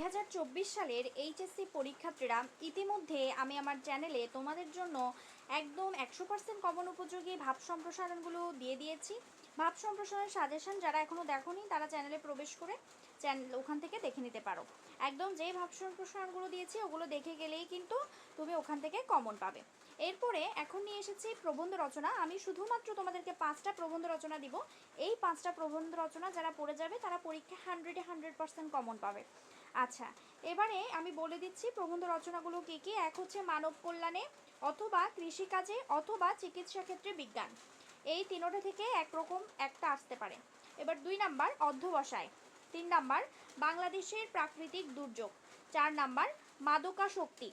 দুই হাজার চব্বিশ সালের এইচএসসি পরীক্ষার্থীরা ইতিমধ্যে আমি আমার চ্যানেলে তোমাদের জন্য একদম একশো পার্সেন্ট কমন উপযোগী ভাব সম্প্রসারণগুলো দিয়ে দিয়েছি। ভাব সম্প্রসারণের সাজেশন যারা এখনও দেখোনি, তারা চ্যানেলে প্রবেশ করে চ্যানেল ওখান থেকে দেখে নিতে পারো। একদম যেই ভাব সম্প্রসারণগুলো দিয়েছি, ওগুলো দেখে গেলেই কিন্তু তুমি ওখান থেকে কমন পাবে। এরপরে এখন নিয়ে এসেছি প্রবন্ধ রচনা। আমি শুধুমাত্র তোমাদেরকে পাঁচটা প্রবন্ধ রচনা দিব। এই পাঁচটা প্রবন্ধ রচনা যারা পড়ে যাবে, তারা পরীক্ষা হান্ড্রেডে হান্ড্রেড পার্সেন্ট কমন পাবে। আচ্ছা এবারে আমি বলে দিচ্ছি প্রবন্ধ রচনাগুলো কী কী? এক হচ্ছে মানব কল্যাণে অথবা কৃষিকাজে অথবা চিকিৎসা ক্ষেত্রে বিজ্ঞান। এই তিনোটা থেকে একরকম একটা আসতে পারে। এবার দুই নাম্বার, অধ্যবসায়। তিন নাম্বার, বাংলাদেশের প্রাকৃতিক দুর্যোগ। চার নাম্বার মাদকা শক্তি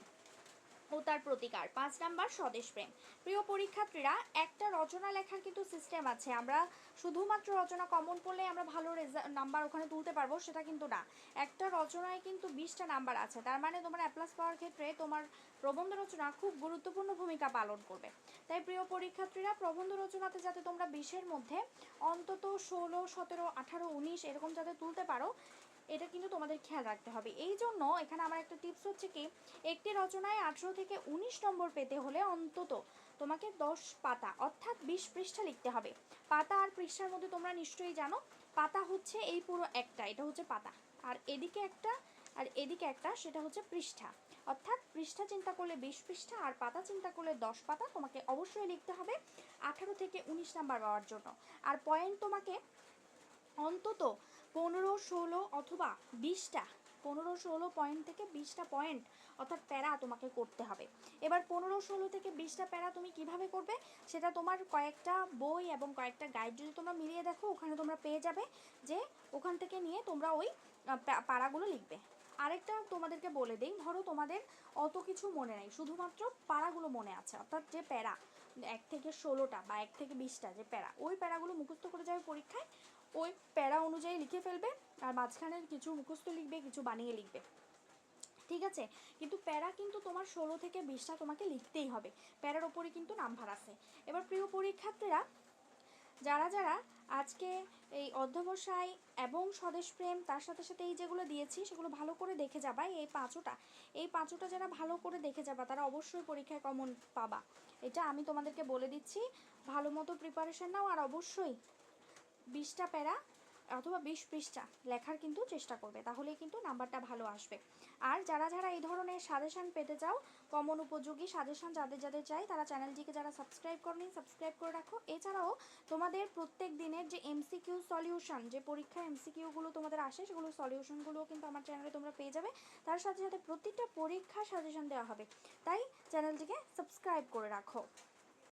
ও তার প্রতিকার। পাঁচ নাম্বার স্বদেশপ্রেম প্রিয় পরীক্ষার্থীরা, একটা রচনা লেখার কিন্তু সিস্টেম আছে। আমরা শুধুমাত্র রচনা কমন পড়লে আমরা ভালো রেজাল্ট নাম্বার ওখানে তুলতে পারব, সেটা কিন্তু না। একটা রচনায় কিন্তু বিশটা নাম্বার আছে। তার মানে তোমার অ্যাপ্লাস পাওয়ার ক্ষেত্রে তোমার প্রবন্ধ রচনা খুব গুরুত্বপূর্ণ ভূমিকা পালন করবে। তাই প্রিয় পরীক্ষার্থীরা, প্রবন্ধ রচনাতে যাতে তোমরা বিশের মধ্যে অন্তত ষোলো, সতেরো, আঠারো, উনিশ এরকম যাতে তুলতে পারো এটা কিন্তু তোমাদের খেয়াল রাখতে হবে। এই জন্য এখানে আমার একটা টিপস হচ্ছে কি, একটি রচনায় আঠেরো থেকে উনিশ নম্বর পেতে হলে অন্তত তোমাকে দশ পাতা, অর্থাৎ বিশ পৃষ্ঠা লিখতে হবে। পাতা আর পৃষ্ঠার মধ্যে তোমরা নিশ্চয়ই জানো, পাতা হচ্ছে এই পুরো একটা, এটা হচ্ছে পাতা। আর এদিকে একটা, আর এদিকে একটা, সেটা হচ্ছে পৃষ্ঠা। অর্থাৎ পৃষ্ঠা চিন্তা করলে বিশ পৃষ্ঠা, আর পাতা চিন্তা করলে দশ পাতা, তোমাকে অবশ্যই লিখতে হবে আঠারো থেকে উনিশ নাম্বার পাওয়ার জন্য। আর পয়েন্ট তোমাকে অন্তত পনেরো, ষোলো অথবা বিশটা, পনেরো, ষোলো পয়েন্ট থেকে বিশটা পয়েন্ট অর্থাৎ প্যারা তোমাকে করতে হবে। এবার পনেরো, ষোলো থেকে বিশটা প্যারা তুমি কীভাবে করবে? সেটা তোমার কয়েকটা বই এবং কয়েকটা গাইড যদি তোমরা মিলিয়ে দেখো, ওখানে তোমরা পেয়ে যাবে যে ওখান থেকে নিয়ে তোমরা ওই পাড়াগুলো লিখবে। আরেকটা তোমাদেরকে বলে দিই, ধরো তোমাদের অত কিছু মনে নেই, শুধুমাত্র পাড়াগুলো মনে আছে, অর্থাৎ যে প্যারা, এক থেকে ষোলোটা বা এক থেকে বিশটা যে প্যারা, ওই প্যারাগুলো মুখস্থ করে যাবে পরীক্ষায়, ওই প্যারা অনুযায়ী লিখে ফেলবে আর মাঝখানের কিছু মুখস্থ লিখবে, কিছু বানিয়ে লিখবে। ঠিক আছে? কিন্তু প্যারা কিন্তু তোমার ষোলো থেকে বিশটা তোমাকে লিখতেই হবে, প্যারার ওপরে কিন্তু নাম্বার আছে। এবার প্রিয় পরীক্ষার্থীরা যারা যারা আজকে এই অধ্যবসায় এবং স্বদেশপ্রেম তার সাথে সাথে এই যেগুলো দিয়েছি সেগুলো ভালো করে দেখে যাবা, এই পাঁচোটা এই পাঁচোটা যারা ভালো করে দেখে যাবা, তারা অবশ্যই পরীক্ষায় কমন পাবা। এটা আমি তোমাদেরকে বলে দিচ্ছি, ভালো মতো প্রিপারেশন নাও আর অবশ্যই বিশটা প্যারা অথবা বিশ পৃষ্ঠা লেখার কিন্তু চেষ্টা করবে, তাহলেই কিন্তু নাম্বারটা ভালো আসবে। আর যারা যারা এই ধরনের সাজেশন পেতে চাও কমন উপযোগী সাজেশন যাদের যাদের চাই, তারা চ্যানেলটিকে যারা সাবস্ক্রাইব করেনি সাবস্ক্রাইব করে রাখো। এছাড়াও তোমাদের প্রত্যেক দিনের যে এমসিকিউ সলিউশন যে পরীক্ষা এমসিকিউগুলো তোমাদের আসে, সেগুলো সলিউশনগুলোও কিন্তু আমার চ্যানেলে তোমরা পেয়ে যাবে। তার সাথে সাথে প্রত্যেকটা পরীক্ষার সাজেশন দেওয়া হবে। তাই চ্যানেলটিকে সাবস্ক্রাইব করে রাখো।